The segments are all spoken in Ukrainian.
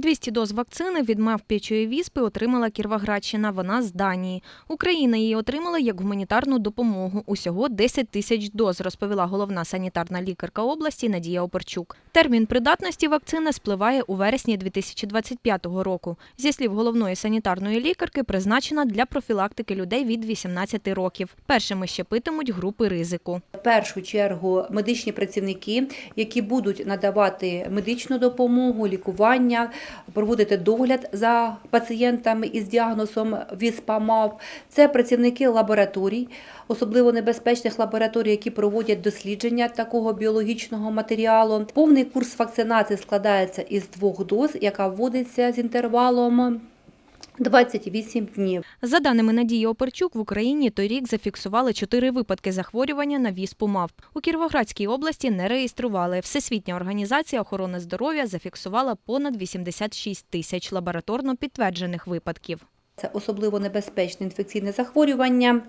200 доз вакцини від мавп'ячої віспи отримала Кіровоградщина. Вона з Данії. Україна її отримала як гуманітарну допомогу. Усього 10 тисяч доз, розповіла головна санітарна лікарка області Надія Оперчук. Термін придатності вакцини спливає у вересні 2025 року. Зі слів головної санітарної лікарки, призначена для профілактики людей від 18 років. Першими щепитимуть групи ризику. В першу чергу медичні працівники, які будуть надавати медичну допомогу, лікування, проводити догляд за пацієнтами із діагнозом ВІСПА-МАВ. Це працівники лабораторій, особливо небезпечних лабораторій, які проводять дослідження такого біологічного матеріалу. Повний курс вакцинації складається із двох доз, яка вводиться з інтервалом 28 днів. За даними Надії Оперчук, в Україні торік зафіксували чотири випадки захворювання на віспу мавп. У Кіровоградській області не реєстрували. Всесвітня організація охорони здоров'я зафіксувала понад 86 тисяч лабораторно підтверджених випадків. Це особливо небезпечне інфекційне захворювання.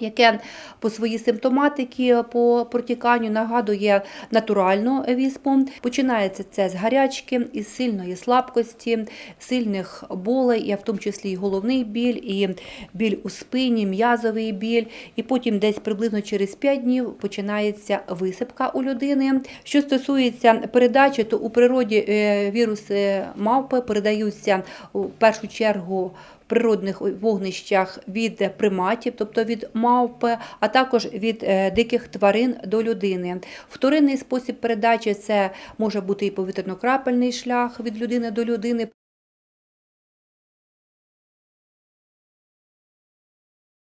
Яке по своїй симптоматиці, по протіканню нагадує натуральну віспу. Починається це з гарячки, із сильної слабкості, сильних болей, і в тому числі і головний біль, і біль у спині, м'язовий біль. І потім десь приблизно через 5 днів починається висипка у людини. Що стосується передачі, то у природі е, віруси мавпи передаються у першу чергу природних вогнищах від приматів, тобто від мавпи, а також від е, диких тварин до людини. Вторинний спосіб передачі це може бути і повітряно-крапельний шлях від людини до людини.